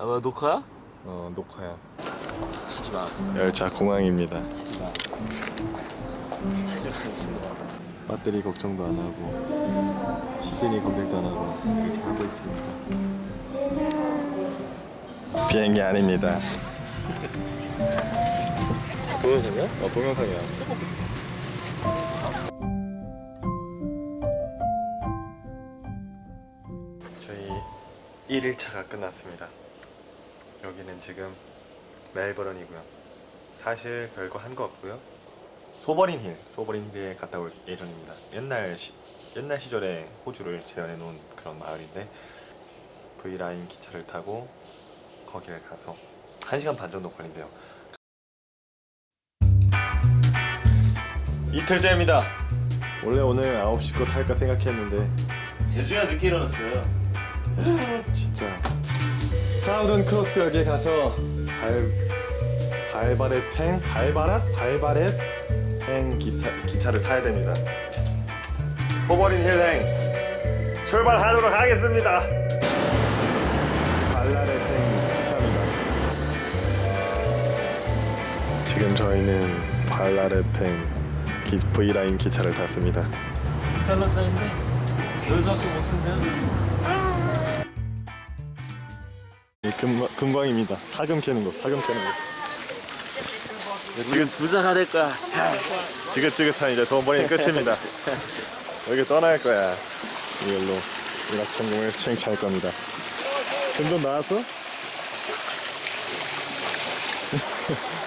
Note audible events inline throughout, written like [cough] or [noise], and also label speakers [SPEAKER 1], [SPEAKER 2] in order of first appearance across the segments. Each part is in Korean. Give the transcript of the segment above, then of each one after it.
[SPEAKER 1] 아, 뭐 녹화야?
[SPEAKER 2] 어 녹화야.
[SPEAKER 1] 하지 마.
[SPEAKER 2] 열차 공항입니다.
[SPEAKER 1] 하지 마. 하지 마. 진짜.
[SPEAKER 2] 배터리 걱정도 안 하고 시드니 검색도 안 하고 이렇게 하고 있습니다. 비행기 아닙니다. [laughs]
[SPEAKER 1] 동영상이야?
[SPEAKER 2] 어 동영상이야. 저희 1일차가 끝났습니다. 여기는 지금 멜버른이고요. 사실 별거 한 거 없고요. 소버린 힐, 소버린 힐에 갔다 올 예정입니다. 옛날 시, 옛날 시절에 호주를 재현해 놓은 그런 마을인데 V 라인 기차를 타고 거기를 가서 1시간 반 정도 걸린대요. 이틀째입니다. 원래 오늘 9시 거 탈까 생각했는데
[SPEAKER 1] 제주야 늦게 일어났어요.
[SPEAKER 2] 진짜 사우던 크로스역에 가서 발 발바렛 탱 발바렛 발바렛 탱 기차 기차를 타야 됩니다. 소버린 힐행 출발하도록 하겠습니다. 발라렛 탱 기차입니다. 지금 저희는 발라렛 탱 기, V라인 기차를 탔습니다.
[SPEAKER 1] 달러 쌓인데 여기서밖에 못 쓴대요.
[SPEAKER 2] 이 금광, 금광입니다. 사금 캐는 거, 사금 캐는 거.
[SPEAKER 1] 지금 부자가 될 거야.
[SPEAKER 2] 지긋지긋한 이제 돈 버리는 끝입니다. 여기 떠날 거야. 이걸로 일학 전공을 챙차할 겁니다. 금돈 나왔어? [laughs]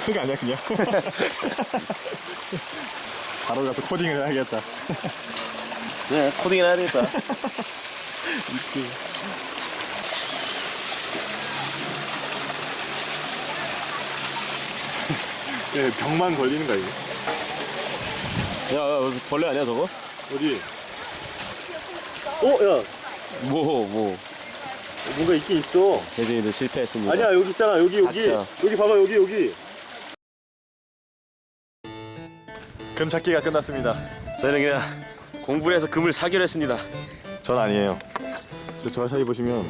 [SPEAKER 2] 흙 아니야 그냥? [laughs] 바로 가서 코딩을 해야겠다.
[SPEAKER 1] 네, 코딩을 해야 되겠다. [laughs]
[SPEAKER 2] 예, 병만 걸리는 거야 이게.
[SPEAKER 1] 야, 야, 벌레 아니야 저거?
[SPEAKER 2] 어디? 어, 야,
[SPEAKER 1] 뭐, 뭐.
[SPEAKER 2] 뭔가 있긴 있어.
[SPEAKER 1] 재준이도 실패했습니다.
[SPEAKER 2] 아니야, 여기 있잖아. 여기 여기.
[SPEAKER 1] 닥쳐.
[SPEAKER 2] 여기 봐봐, 여기 여기. 금 찾기가 끝났습니다.
[SPEAKER 1] 저희는 그냥 공부를 해서 금을 사기로 했습니다.
[SPEAKER 2] 전 아니에요. 저, 저 사이 보시면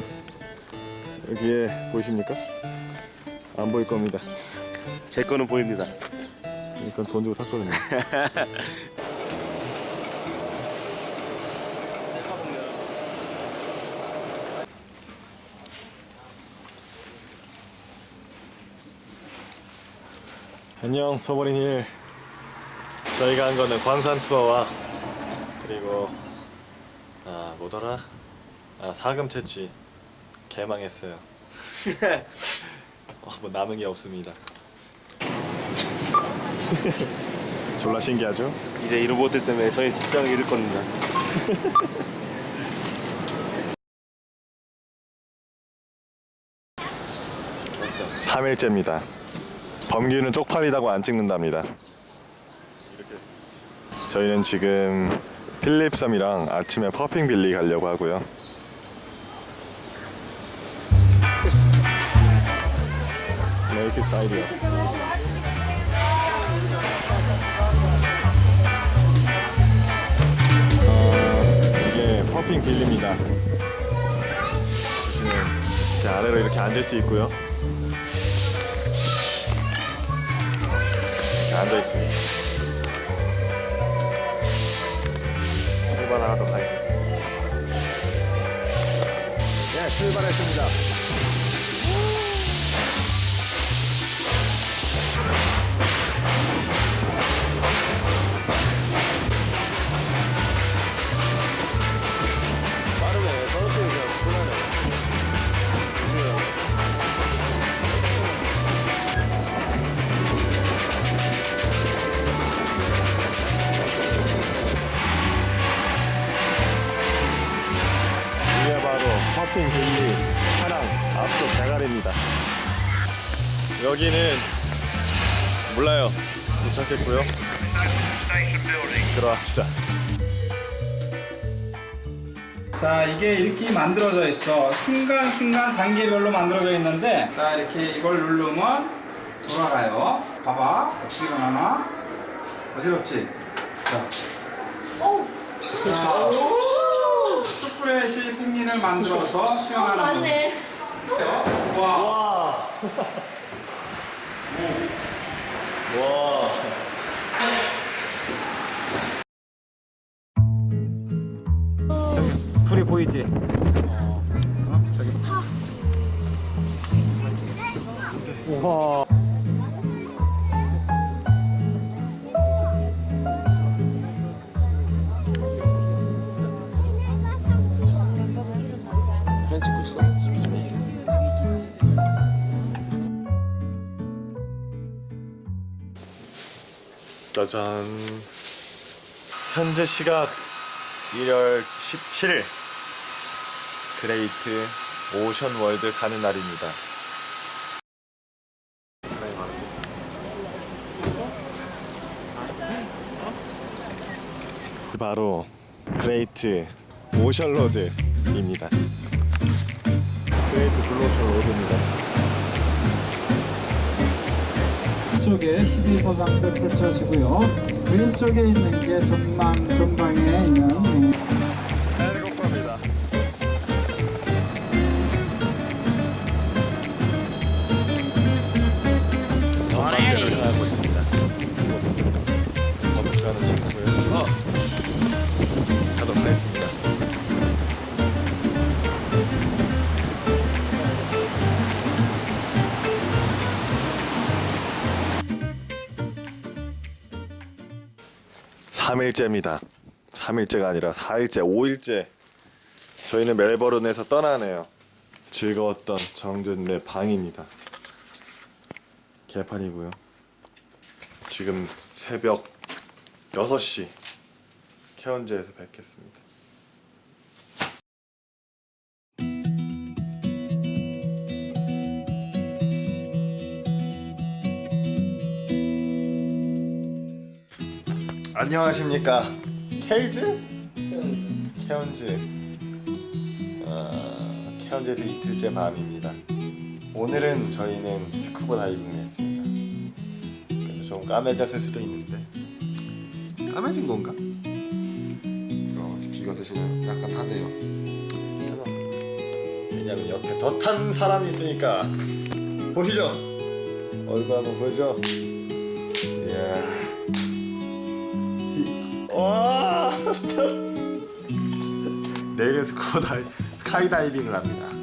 [SPEAKER 2] 여기에 보이십니까? 안 보일 겁니다.
[SPEAKER 1] 제 거는 보입니다.
[SPEAKER 2] 이건 돈 주고 샀거든요. [laughs] 안녕 서버린 힐. 저희가 한 거는 광산 투어와 그리고 아 뭐더라? 아 사금 채취 개망했어요. [laughs] 어, 뭐 남은 게 없습니다. [laughs] 졸라 신기하죠?
[SPEAKER 1] 이제 이 로봇들 때문에 저희 직장을 잃을 겁니다. [laughs]
[SPEAKER 2] 3일째입니다. 범규는 쪽팔리다고 안 찍는답니다. 저희는 지금 필립섬이랑 아침에 퍼핑 빌리 가려고 하고요. [laughs] 레이크 사이드요. 빌리입니다. 보시면 이렇게 아래로 이렇게 앉을 수 있고요. 이렇게 앉아 있습니다. 출발하도록 하겠습니다. 네, 출발했습니다. 몰라요. 도착했고요. 들어갑시다.
[SPEAKER 3] 자 이게 이렇게 만들어져 있어 순간순간 단계별로 만들어져 있는데 자 이렇게 이걸 누르면 돌아가요 봐봐 어떻게 변하나 어지럽지 자, 자 숯불에 실핀을 만들어서 수영하는 거
[SPEAKER 4] 맞네.
[SPEAKER 3] 와.
[SPEAKER 2] 와. 와. 짜잔. 현재 시각 1월 17일. 그레이트 오션 월드 가는 날입니다. 바로 그레이트 오션 로드입니다. 그레이트 블루오션 로드입니다.
[SPEAKER 4] 쪽에 12서장대 펼쳐지고요. 왼쪽에 있는 게 전망 전방에 있는
[SPEAKER 2] 헬리콥터입니다. 전망대를 향하고 있습니다. 3일째입니다. 3일째가 아니라 4일째, 5일째. 저희는 멜버른에서 떠나네요. 즐거웠던 정준내 방입니다. 개판이고요. 지금 새벽 6시 케언즈에서 뵙겠습니다. 안녕하십니까? 케이즈? 케언즈. 어, 케언즈에서 이틀째 밤입니다. 오늘은 저희는 스쿠버 다이빙을 했습니다. 그래서 좀 까매졌을 수도 있는데. 까매진 건가? 어, 비가 드시는 약간 타네요. 왜냐면 옆에 더 탄 사람이 있으니까. 보시죠. 얼굴 한번 보여줘. 이야 [laughs] 내일은 스쿠버 다이, 스카이 다이빙을 합니다.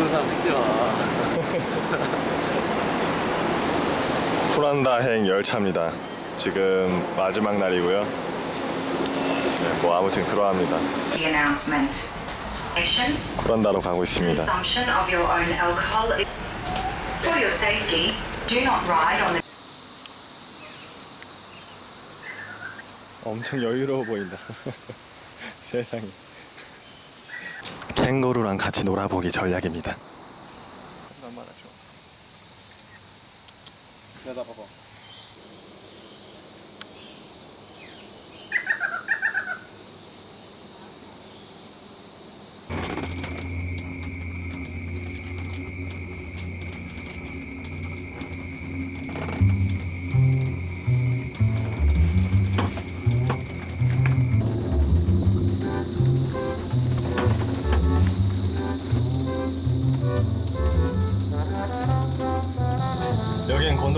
[SPEAKER 1] 모르는 사람 찍지 마.
[SPEAKER 2] 쿠란다행 열차입니다. 지금 마지막 날이고요. 네, 뭐 아무튼 그러합니다. 쿠란다로 가고 있습니다. 엄청 여유로워 보인다. 세상에. 캥거루랑 같이 놀아보기 전략입니다.
[SPEAKER 1] 내다봐봐.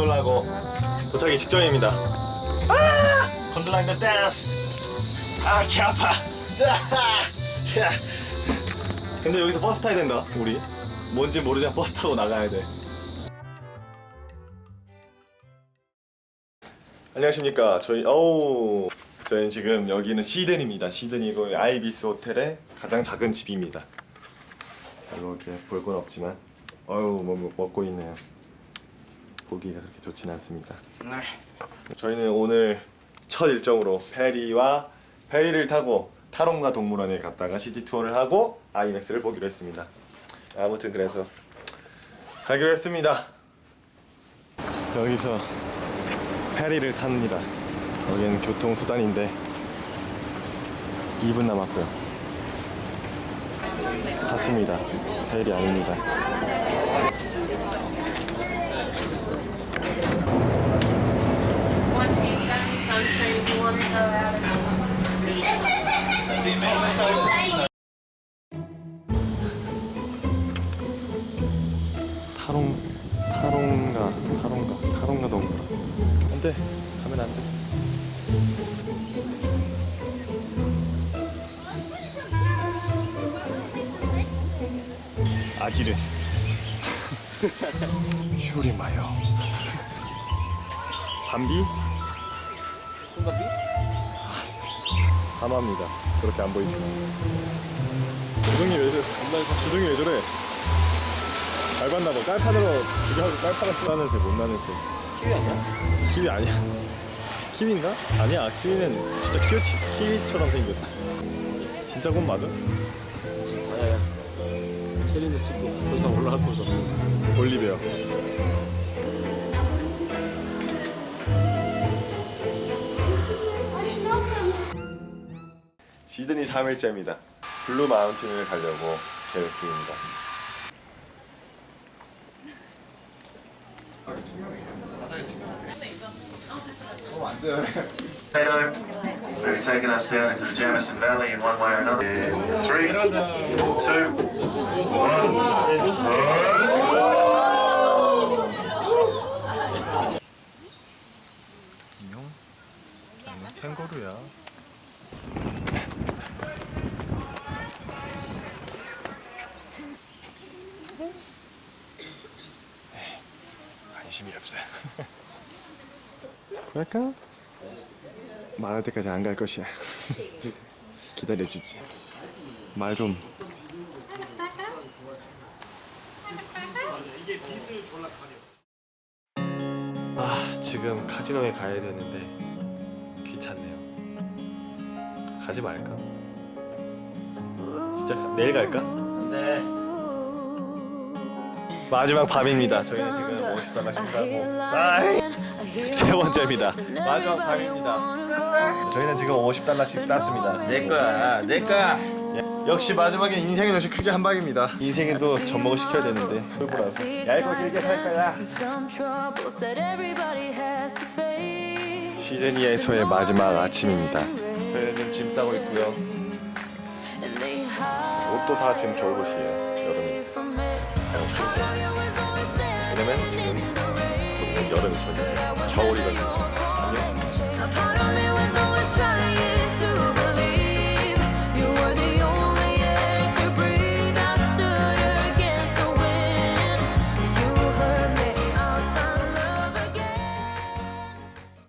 [SPEAKER 2] 곤돌라고 도착이 직전입니다. 아! 곤돌라인데 댄스. 아, 개 아파. 근데 여기서 버스 타야 된다, 우리. 뭔지 모르지만 버스 타고 나가야 돼. 안녕하십니까. 저희, 어우. 저희는 지금 여기는 시드니입니다. 시드니고 아이비스 호텔의 가장 작은 집입니다. 별로 이렇게 볼 건 없지만 어유 뭐, 뭐 먹고 있네요. 보기가 그렇게 좋진 않습니다.
[SPEAKER 3] 네.
[SPEAKER 2] 저희는 오늘 첫 일정으로 페리와 페리를 타고 탈원가 동물원에 갔다가 시티 투어를 하고 아이맥스를 보기로 했습니다. 아무튼 그래서 가기로 했습니다. 여기서 페리를 탑니다. 여기는 교통 수단인데 2분 남았고요. 탔습니다. 페리 아닙니다. 타롱 타롱가 타롱가 타롱가 동물원 안돼 가면 안돼. 아지르. [laughs] 슈리마요. [laughs] 밤비
[SPEAKER 1] 손잡이?
[SPEAKER 2] 하마입니다 그렇게 안 보이지만 주둥이 왜 저래 주둥이 왜 저래 밟았나 봐. 깔판으로 죽여서 깔판을 쓰라는 새, 못 나는 새.
[SPEAKER 1] 키위 아니야?
[SPEAKER 2] 키위 아니야. 키위인가? 아니야. 키위는 진짜 키위, 키위처럼 생겼어. 진짜 건 맞아?
[SPEAKER 1] 아니야 체리도 찍고 더 이상 올라갈 거죠
[SPEAKER 2] 올리베어. 시드니 3일째입니다. 블루 마운틴을 가려고 계획 중입니다. 캥거루야. 없어. [laughs] 그럴까? 말할 때까지 안 갈 것이야. [laughs] 기다려주지. 말 좀. 아 지금 카지노에 가야 되는데 귀찮네요. 가지 말까? 진짜 가- 내일 갈까? 네. 마지막 밤입니다. 저희는 지금 50달러씩 가고 아이, 세 번째입니다. 마지막 밤입니다. 저희는 지금 50달러씩 땄습니다.
[SPEAKER 1] 내 거야 내 거야
[SPEAKER 2] 예, 역시 마지막에 인생은 역시 크게 한 방입니다. 인생에도 젖먹을 시켜야 되는데. 야 이거 길게 살 거야. 시드니에서의 마지막 아침입니다. 저희는 지금 짐 싸고 있고요. 옷도 다 지금 겨울 옷이에요. 여름이. 왜냐면 지금 곧 여름이거든요. 겨울이거든요. 안녕.